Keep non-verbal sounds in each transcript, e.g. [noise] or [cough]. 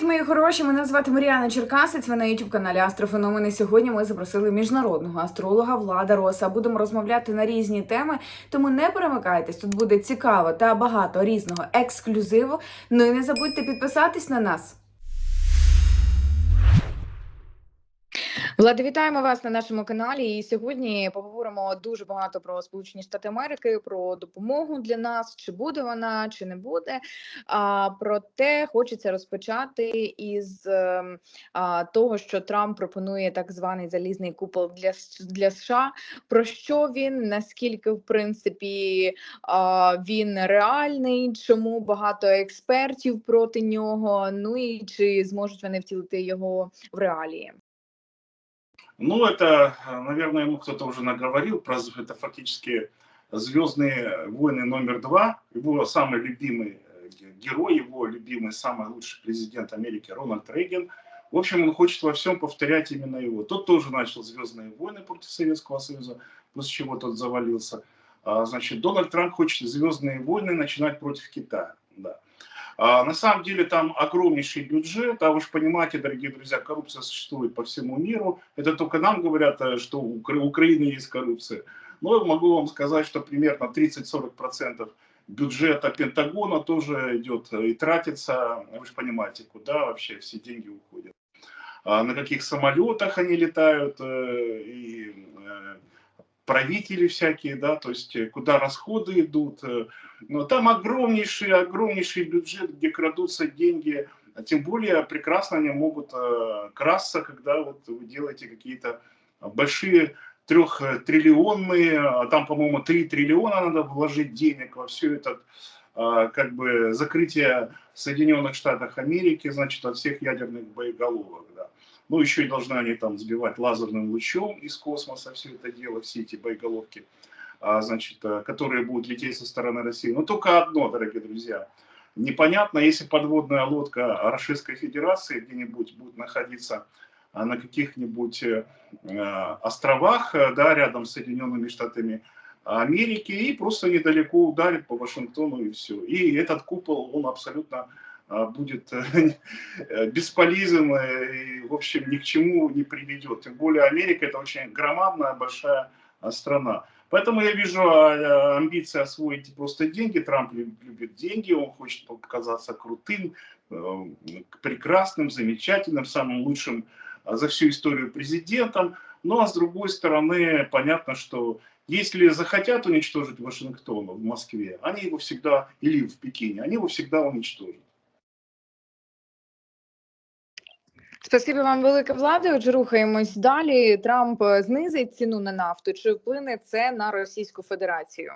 Привіт, мої хороші! Мене звати Маріана Черкасець. Ви на youtube каналі Астрофеномени. Сьогодні ми запросили міжнародного астролога Влада Роса. Будемо розмовляти на різні теми, тому не перемикайтесь. Тут буде цікаво та багато різного ексклюзиву. Ну і не забудьте підписатись на нас. Влади, вітаємо вас на нашому каналі. І сьогодні поговоримо дуже багато про Сполучені Штати Америки, про допомогу для нас, чи буде вона, чи не буде. А проте хочеться розпочати із ем, а, того, що Трамп пропонує так званий залізний купол для для США. Про що він? Наскільки в принципі а, він реальний? Чому багато експертів проти нього? Ну і чи зможуть вони втілити його в реалії? Ну, это, э, наверное, ему кто-то уже наговорил про это фактически Звездные войны номер два. Его самый любимый э, ге- герой, его любимый, самый лучший президент Америки Рональд Рейган. В общем, он хочет во всем повторять именно его. Тот тоже начал Звездные войны против Советского Союза, после чего тот завалился. А, Значит, Дональд Трамп хочет Звездные войны начинать против Китая. Да. А, На самом деле там огромнейший бюджет, а вы же понимаете, дорогие друзья, коррупция существует по всему миру. Это только нам говорят, э, что у Укра- у Украины есть коррупция. Но я могу вам сказать, что примерно 30-40% бюджета Пентагона тоже идет э, и тратится, вы же понимаете, куда вообще все деньги уходят. А На каких самолетах они летают, э, и правители всякие, да, то есть э, куда расходы идут. э, Но там огромнейший, огромнейший бюджет, где крадутся деньги, а тем более прекрасно они могут э, красться, когда вот вы делаете какие-то большие трехтриллионные, а там, по-моему, 3 триллиона надо вложить денег во все это, э, как бы, закрытие Соединенных Штатов Америки, значит, от всех ядерных боеголовок, да. Ну, еще и должны они там сбивать лазерным лучом из космоса все это дело, все эти боеголовки, а, значит, э, которые будут лететь со стороны России. Но только одно, дорогие друзья, непонятно, если подводная лодка Российской Федерации где-нибудь будет находиться а, на каких-нибудь э, э, островах, да, рядом с Соединенными Штатами Америки, и просто недалеко ударит по Вашингтону и все. И этот купол, он абсолютно будет э, [laughs] бесполезен э, и, в общем, ни к чему не приведет. Тем более Америка это очень громадная, большая а, страна. Поэтому я вижу а, амбиции освоить просто деньги. Трамп лю- любит деньги, он хочет показаться крутым, э, прекрасным, замечательным, самым лучшим а, за всю историю президентом. Ну а с другой стороны, понятно, что если захотят уничтожить Вашингтон в Москве, они его всегда, или в Пекине, они его всегда уничтожат. Спасибі вам, велике влади. Отже, рухаємось далі. Трамп е, знизить ціну на нафту. Чи вплине це на Російську Федерацію?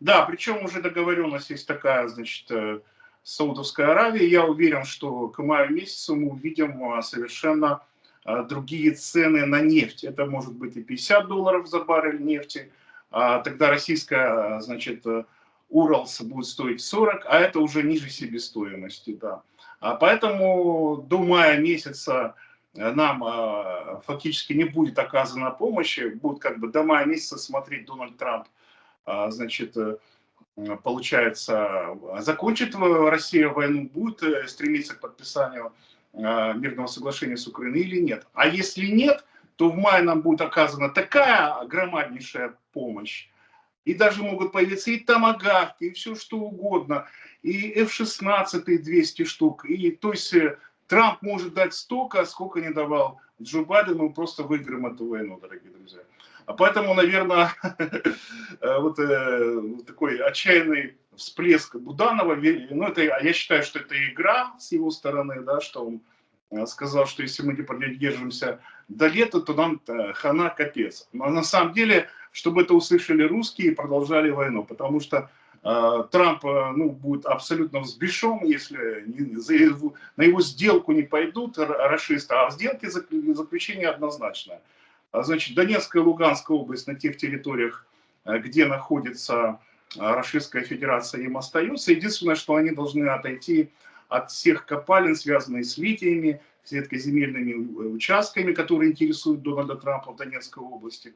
Да, причем уже договоренность есть такая, значит, э, с Саудовской Аравией. Я уверен, что к маю месяцу мы увидим а, совершенно а, другие цены на нефть. Это может быть и 50 долларов за баррель нефти. А Тогда российская, а, значит, э, Уралс будет стоить 40, а это уже ниже себестоимости, да. А Поэтому до мая месяца э, нам а, фактически не будет оказана помощи, будет как бы до мая месяца смотреть Дональд Трамп, а, значит, э, получается, закончит Россия войну, будет э, стремиться к подписанию а, мирного соглашения с Украиной или нет. А если нет, то в мае нам будет оказана такая громаднейшая помощь, и даже могут появиться и томагавки, и все что угодно, и F-16 200 штук, и то есть э, Трамп может дать столько, сколько не давал Джо Байден, мы просто выиграем эту войну, дорогие друзья. А поэтому, наверное, [laughs] вот э, вот такой отчаянный всплеск Буданова, ну это, я считаю, что это игра с его стороны, да, что он э, сказал, что если мы не продержимся до лета, то нам э, хана капец. Но на самом деле, чтобы это услышали русские и продолжали войну, потому что э, Трамп э, ну, будет абсолютно взбешен, если его- на его сделку не пойдут расисты, а зак- заключение однозначное. А, Значит, Донецкая и Луганская область на тех территориях, э, где находится э, Российская Федерация, им остается. Единственное, что они должны отойти от всех копалин, связанных с литиями, с редкоземельными э, участками, которые интересуют Дональда Трампа в Донецкой области.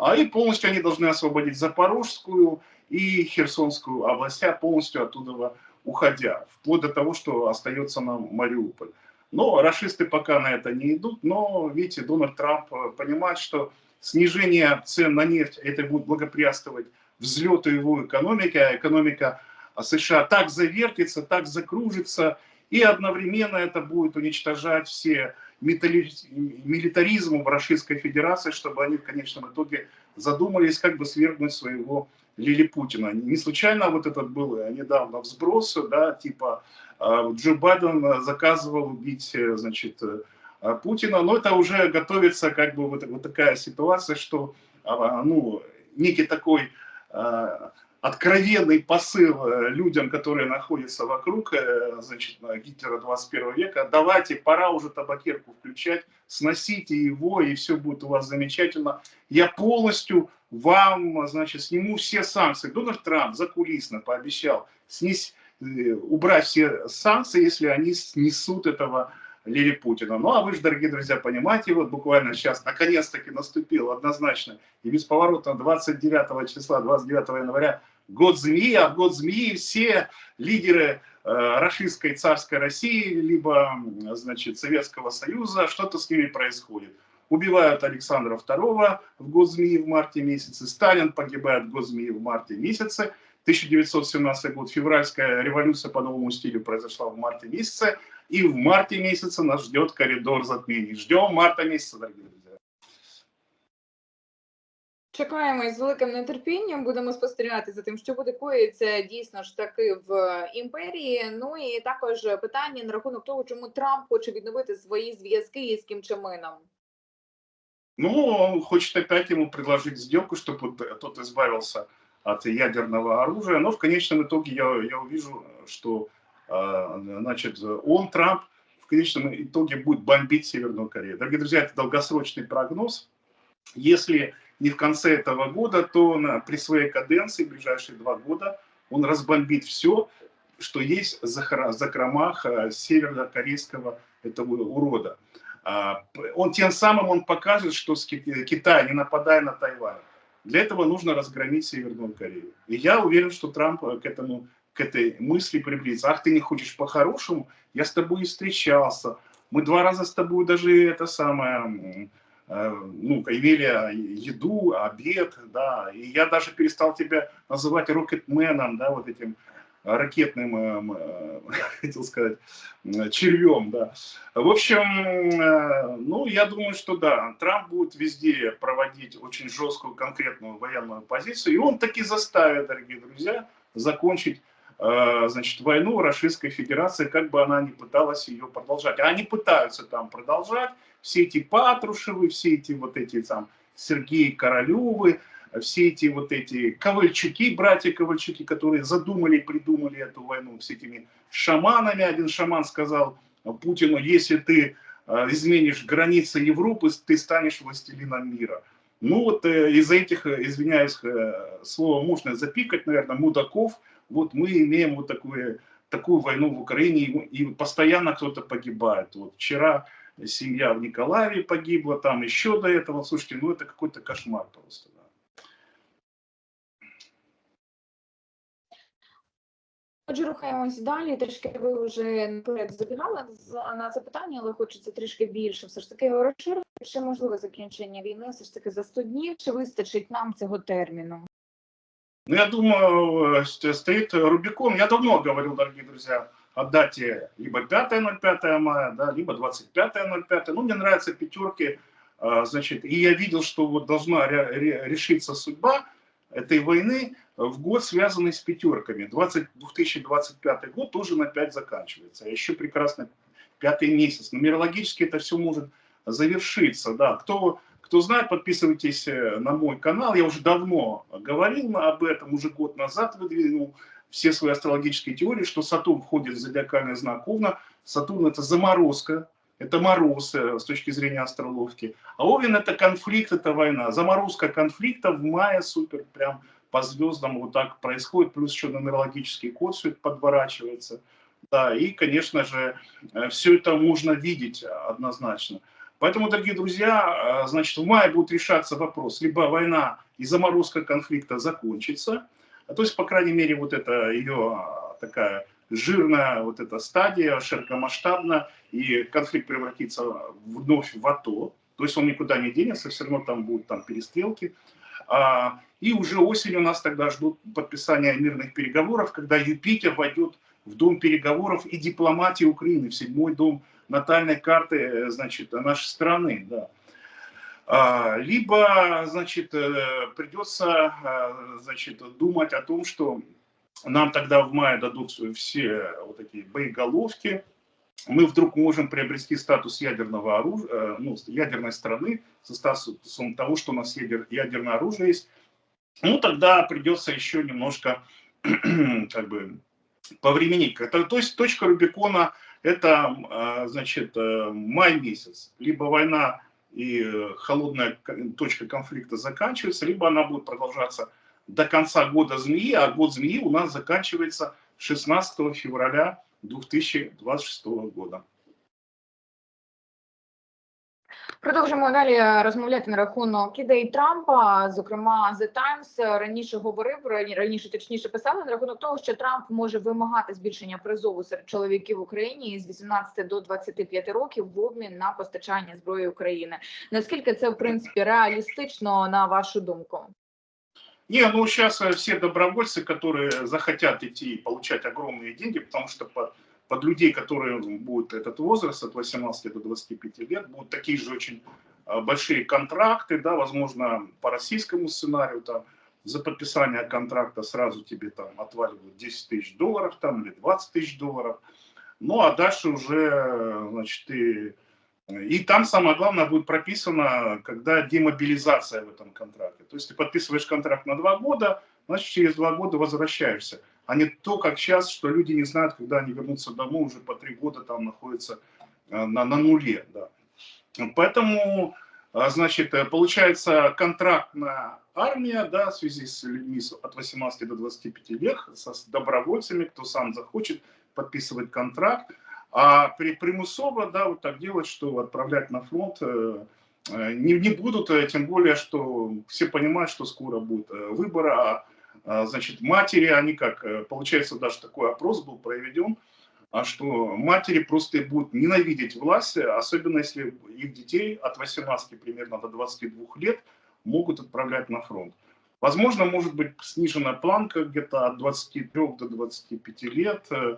А и полностью они должны освободить Запорожскую и Херсонскую областя, полностью оттуда уходя, вплоть до того, что остается нам Мариуполь. Но расисты пока на это не идут, но, видите, Дональд Трамп э, понимает, что снижение цен на нефть, это будет благоприятствовать взлету его экономики, а экономика США так завертится, так закружится, и одновременно это будет уничтожать все милитаризм в Российской Федерации, чтобы они в конечном итоге задумались, как бы свергнуть своего Лили Путина. Не случайно вот этот был недавно взброс, да, типа а, Джо Байден заказывал убить, значит, Путина, но это уже готовится как бы вот, вот такая ситуация, что, а, ну, некий такой откровенный посыл э, людям, которые находятся вокруг э, значит, Гитлера 21 века, давайте, пора уже табакерку включать, сносите его, и все будет у вас замечательно. Я полностью вам, значит, сниму все санкции. Дональд Трамп закулисно пообещал снести, э, убрать все санкции, если они снесут этого Лили Путина. Ну, а вы же, дорогие друзья, понимаете, вот буквально сейчас наконец-таки наступил однозначно и бесповоротно 29 числа, 29 января год змеи, а в год змеи все лидеры э, Рашистской царской России, либо, значит, Советского Союза, что-то с ними происходит. Убивают Александра II в год змеи в марте месяце, Сталин погибает в год змеи в марте месяце, 1917 год, февральская революция по новому стилю произошла в марте месяце, и в марте месяце нас ждет коридор затмений. Ждем марта месяца, дорогие друзья. Чекаємо із великим нетерпінням. Будемо спостерігати за тим, що буде коїться дійсно ж таки в імперії. Ну і також питання на рахунок того, чому Трамп хоче відновити свої зв'язки із Кім Чен Ыном. Ну, он хочет опять ему предложить сделку, чтобы тот избавился от ядерного оружия. Но в конечном итоге я, я увижу, что значит, он, Трамп, в конечном итоге будет бомбить Северную Корею. Дорогие друзья, это долгосрочный прогноз. Если не в конце этого года, то на, при своей каденции, в ближайшие два года, он разбомбит все, что есть за закромах э, северокорейского этого урода. А, он тем самым он покажет, что Китай не нападая на Тайвань. Для этого нужно разгромить Северную Корею. И я уверен, что Трамп к этому к этой мысли приблизится. Ах, ты не хочешь по-хорошему? Я с тобой и встречался. Мы два раза с тобой даже это самое Э, ну, имели еду, обед, да, и я даже перестал тебя называть рокетменом, да, вот этим ракетным, э, [laughs] хотел сказать, червем, да. В общем, э, ну, я думаю, что да, Трамп будет везде проводить очень жесткую, конкретную военную позицию, и он таки заставит, дорогие друзья, закончить значит, войну Российской Федерации, как бы она ни пыталась ее продолжать. А они пытаются там продолжать, все эти Патрушевы, все эти вот эти там Сергеи Королевы, все эти вот эти Ковальчуки, братья Ковальчуки, которые задумали и придумали эту войну с этими шаманами. Один шаман сказал Путину, если ты э, изменишь границы Европы, ты станешь властелином мира. Ну вот э, из-за этих, э, извиняюсь, слово можно запикать, наверное, мудаков, вот мы имеем вот такую, такую войну в Украине, и постоянно кто-то погибает. Вот вчера семья в Николаеве погибла, там еще до этого. Слушайте, ну это какой-то кошмар просто. Да. Отже, рухаємось далі. Трішки ви вже наперед забігали на запитання, але хочеться трішки більше. Все ж таки розширити, чи можливе закінчення війни, все ж таки за 100 днів, чи вистачить нам цього терміну? Ну, я думаю, стоит Рубикон. Я давно говорил, дорогие друзья, о дате либо 5.05 мая, да, либо 25.05. Ну, мне нравятся пятерки, а, значит, и я видел, что вот должна решиться судьба этой войны в год, связанный с пятерками. 20, 2025 год тоже на 5 заканчивается. А еще прекрасно пятый месяц. Нумерологически это все может завершиться. Да. Кто, кто знает, подписывайтесь э, на мой канал. Я уже давно говорил об этом, уже год назад выдвинул все свои астрологические теории, что Сатурн входит в зодиакальный знак Овна. Сатурн это заморозка, это мороз э, с точки зрения астрологии. А Овен это конфликт, это война. Заморозка конфликта в мае супер прям по звездам вот так происходит. Плюс еще нумерологический код все это подворачивается. Да, и, конечно же, э, все это можно видеть однозначно. Поэтому, дорогие друзья, э, значит, в мае будет решаться вопрос, либо война и заморозка конфликта закончится, то есть, по крайней мере, вот это ее а, такая жирная вот эта стадия, широкомасштабно, и конфликт превратится вновь в АТО, то есть он никуда не денется, все равно там будут там перестрелки. А, и уже осенью нас тогда ждут подписания мирных переговоров, когда Юпитер войдет в дом переговоров и дипломатии Украины, в седьмой дом натальной карты, э, значит, нашей страны, да. А, либо, значит, э, придется, э, значит, думать о том, что нам тогда в мае дадут все вот такие боеголовки, мы вдруг можем приобрести статус ядерного оружия, ну, ядерной страны, со статусом того, что у нас ядер, ядерное оружие есть, ну, тогда придется еще немножко, [clears throat] как бы, повременить. То есть точка Рубикона – это, а, значит, э, май месяц. Либо война и холодная точка конфликта заканчивается, либо она будет продолжаться до конца года змеи, а год змеи у нас заканчивается 16 февраля 2026 года. Продовжимо далі розмовляти на рахунок ідей Трампа. Зокрема, The Times раніше говорив раніше, точніше писали на рахунок того, що Трамп може вимагати збільшення призову серед чоловіків в Україні з 18 до 25 років в обмін на постачання зброї України. Наскільки це в принципі реалістично на вашу думку? Не, ну сейчас все добровольцы, которые захотят идти и получать огромные деньги, потому что по под людей, которые будут этот возраст от 18 до 25 лет, будут такие же очень а, большие контракты, да, возможно, по российскому сценарию, там, за подписание контракта сразу тебе там отваливают 10 тысяч долларов там, или 20 тысяч долларов. Ну, а дальше уже, значит, ты... И там самое главное будет прописано, когда демобилизация в этом контракте. То есть ты подписываешь контракт на два года, значит, через два года возвращаешься а не то, как сейчас, что люди не знают, когда они вернутся домой, уже по три года там находятся э, на, на нуле. Да. Поэтому, э, значит, э, получается контрактная армия, да, в связи с людьми от 18 до 25 лет, с добровольцами, кто сам захочет подписывать контракт, а при примусово, да, вот так делать, что отправлять на фронт не, не будут, тем более, что все понимают, что скоро будет выборы, а, значит, матери, они как, э, получается, даже такой опрос был проведен, а что матери просто будут ненавидеть власть, особенно если их детей от 18 примерно до 22 лет могут отправлять на фронт. Возможно, может быть снижена планка где-то от 23 до 25 лет, э,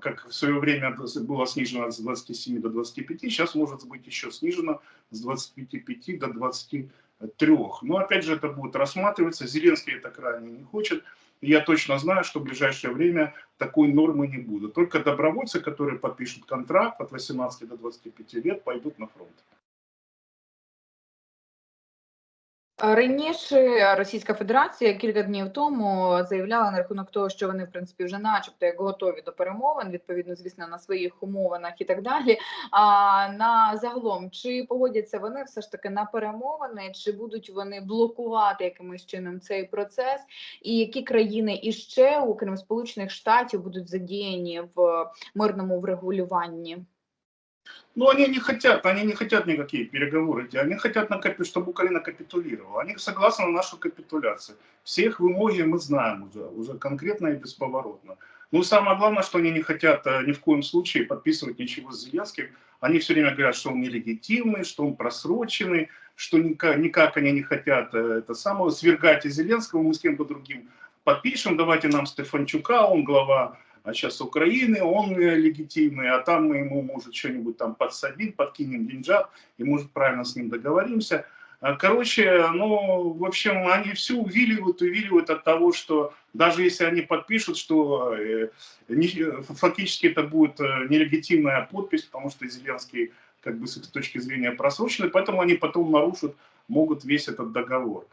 как в свое время было снижено с 27 до 25, сейчас может быть еще снижено с 25 до 20 трех. Но опять же это будет рассматриваться. Зеленский это крайне не хочет. И я точно знаю, что в ближайшее время такой нормы не будет. Только добровольцы, которые подпишут контракт от 18 до 25 лет, пойдут на фронт. Раніше Російська Федерація кілька днів тому заявляла на рахунок того, що вони в принципі вже, начебто, як готові до перемовин, відповідно, звісно, на своїх умовинах і так далі. А на загалом чи погодяться вони все ж таки на перемовини, чи будуть вони блокувати якимось чином цей процес, і які країни іще, окрім Сполучених Штатів, будуть задіяні в мирному врегулюванні? Ну, они не хотят, они не хотят никакие переговоры, они хотят, чтобы Украина капитулировала. Они согласны на нашу капитуляцию. Все их вымоги мы знаем уже, уже конкретно и бесповоротно. Ну, самое главное, что они не хотят э, ни в коем случае подписывать ничего с Зеленским. Они все время говорят, что он нелегитимный, что он просроченный, что никак, никак они не хотят э, это самое, свергать и Зеленского, мы с кем-то другим подпишем, давайте нам Стефанчука, он глава а сейчас Украины, он легитимный, а там мы ему, может, что-нибудь там подсадим, подкинем деньжат, и, может, правильно с ним договоримся. А, короче, ну, в общем, они все увиливают, увиливают от того, что даже если они подпишут, что э, не, фактически это будет э, нелегитимная подпись, потому что Зеленский, как бы с их точки зрения, просроченный, поэтому они потом нарушат, могут весь этот договор.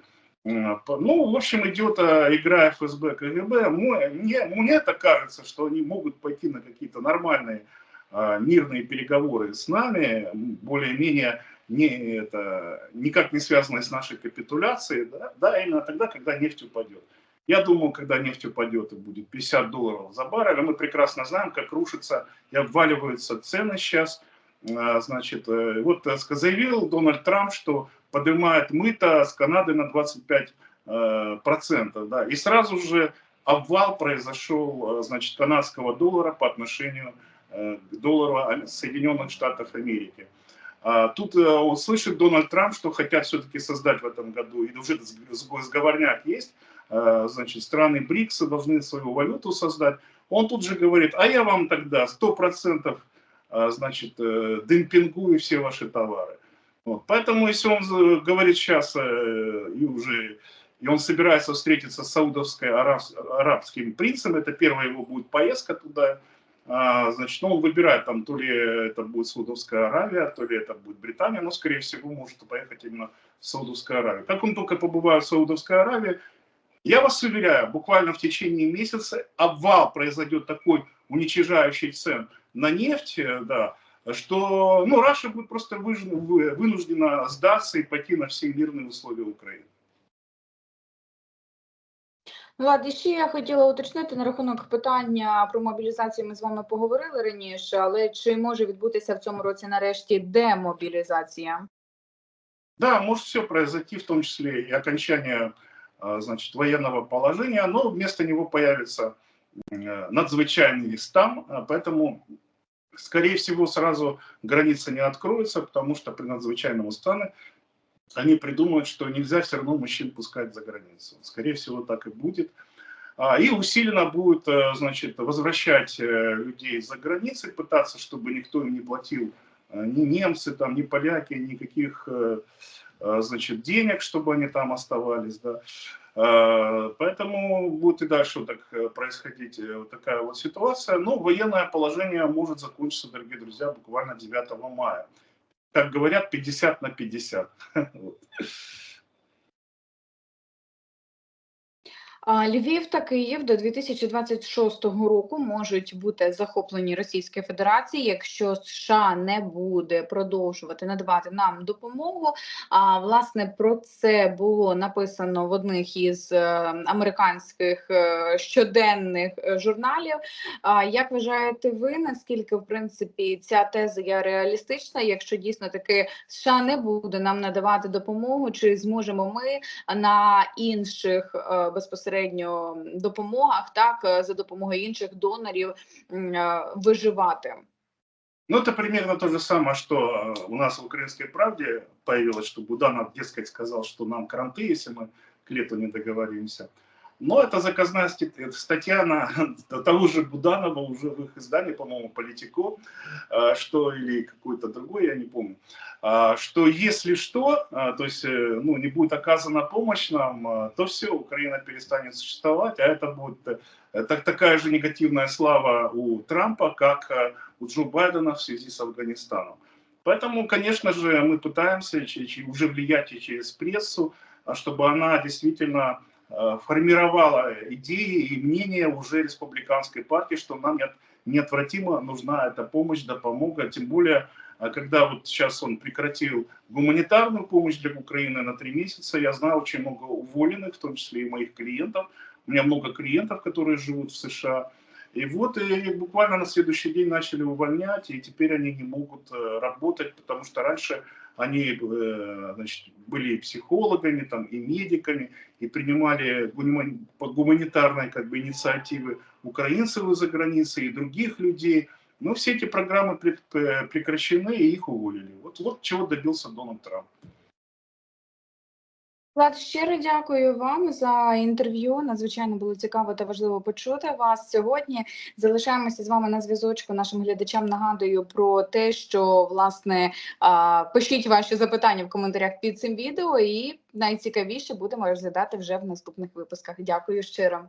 Ну, в общем, идет а, игра ФСБ, КГБ. Мне, мне это кажется, что они могут пойти на какие-то нормальные а, мирные переговоры с нами, более-менее не, это, никак не связанные с нашей капитуляцией, да, да, именно тогда, когда нефть упадет. Я думаю, когда нефть упадет и будет 50 долларов за баррель, а мы прекрасно знаем, как рушатся и обваливаются цены сейчас. Значит, э, вот э, заявил Дональд Трамп, что поднимает мыто с Канады на 25 э, процентов, да, и сразу же обвал произошел, э, значит, канадского доллара по отношению э, к доллару Соединенных Штатов Америки. А Тут э, он слышит Дональд Трамп, что хотят все-таки создать в этом году, и уже сг- сговорняк есть, значит, страны БРИКСа должны свою валюту создать. Он тут же говорит, а я вам тогда 100% э, значит, демпингую все ваши товары. Вот. Поэтому, если он говорит сейчас э, и уже и он собирается встретиться с саудовско-арабским принцем, это первая его будет поездка туда, а, значит, ну, он выбирает там, то ли это будет Саудовская Аравия, то ли это будет Британия, но, скорее всего, может поехать именно в Саудовскую Аравию. Как он только побывает в Саудовской Аравии, я вас уверяю, буквально в течение месяца обвал произойдет такой уничижающий цен на нефть, э, да, что ну, Раша будет просто выж- вы- вынуждена сдаться и пойти на все мирные условия Украины. Влад, і ще я хотіла уточнити на рахунок питання про мобілізацію. Ми з вами поговорили раніше, але чи може відбутися в цьому році нарешті демобілізація? Да, может все произойти, в том числе и окончание а, значит, военного положения, но вместо него появится э, надзвычайный стам, а, поэтому, скорее всего, сразу граница не откроется, потому что при надзвычайном стане они придумают, что нельзя все равно мужчин пускать за границу. Скорее всего, так и будет. А, И усиленно будет, э, значит, возвращать э, людей за границей, пытаться, чтобы никто им не платил э, ни немцы, там, ни поляки, никаких значит, денег, чтобы они там оставались, да. Э, Поэтому будет и дальше так э, происходить э, вот такая вот ситуация. Но военное положение может закончиться, дорогие друзья, буквально 9 мая. Как говорят, 50 на 50. [laughs] Львів та Київ до 2026 року можуть бути захоплені Російською Федерацією, якщо США не буде продовжувати надавати нам допомогу. А власне про це було написано в одних із е, американських е, щоденних е, журналів. А як вважаєте ви, наскільки в принципі ця теза є реалістична, якщо дійсно таки США не буде нам надавати допомогу, чи зможемо ми на інших е, безпосередньо допомогах, так е, за допомогою інших донорів м, е, виживати. Ну, это примерно то же самое, что э, у нас в «Украинской правде» появилось, что Буданов, дескать, сказал, что нам кранты, если мы к лету не договоримся. Но это заказная э, статья на [laughs] того же Буданова уже в их издании, по-моему, «Политико», э, что или какой-то другой, я не помню, а, что если что, а, то есть э, ну, не будет оказана помощь нам, а, то все, Украина перестанет существовать, а это будет так, такая же негативная слава у Трампа, как у Джо Байдена в связи с Афганистаном. Поэтому, конечно же, мы пытаемся уже влиять и через прессу, чтобы она действительно формировала идеи и мнения уже республиканской партии, что нам нет- неотвратимо нужна эта помощь, допомога, тем более, а когда вот сейчас он прекратил гуманитарную помощь для Украины на три месяца, я знаю очень много уволенных, в том числе и моих клиентов, у меня много клиентов, которые живут в США, и вот и буквально на следующий день начали увольнять, и теперь они не могут э, работать, потому что раньше они э, значит, были психологами, там, и медиками, и принимали гумани- под гуманитарной как бы, инициативы украинцев из-за границы и других людей. Но все эти программы э, прекращены, и их уволили. Вот, вот чего добился Дональд Трамп. Влад, щиро дякую вам за інтерв'ю. Надзвичайно було цікаво та важливо почути вас сьогодні. Залишаємося з вами на зв'язочку. Нашим глядачам нагадую про те, що власне пишіть ваші запитання в коментарях під цим відео, і найцікавіше будемо розглядати вже в наступних випусках. Дякую щиро.